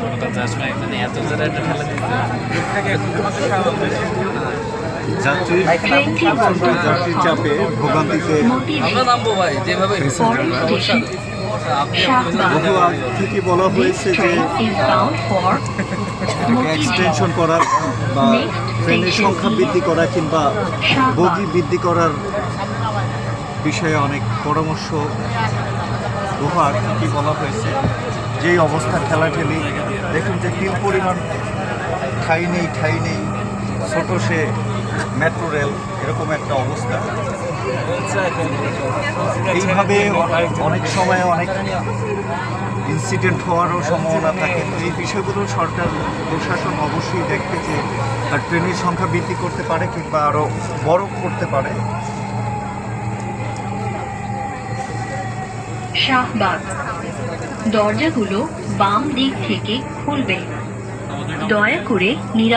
মানে এত জোরে একটা ঠেলা দিতে যাত্রীর যাত্রীর চাপে ভোগান্তিতে আমরা নামবো ভাই যেভাবে বহু আগ থেকে বলা হয়েছে যে এক্সটেনশন করার বা ট্রেনের সংখ্যা বৃদ্ধি করা কিংবা বগি বৃদ্ধি করার বিষয়ে অনেক পরামর্শ বহু আগ থেকে বলা হয়েছে। যেই অবস্থা ঠেলাঠেলি দেখুন যে তিল পরিমাণ ঠাই নেই ঠাই নেই, ছোটো সে মেট্রো রেল এরকম একটা অবস্থা। এইভাবে অনেক সময় অনেক ইনসিডেন্ট হওয়ারও সম্ভাবনা থাকে। তো এই বিষয়গুলো সরকার, প্রশাসন অবশ্যই দেখবে যে ট্রেনের সংখ্যা বৃদ্ধি করতে পারে কিংবা আরও বড় করতে পারে। শাহবাগ। দরজাগুলো বাম দিক থেকে খুলবে। দয়া করে নিরাপদ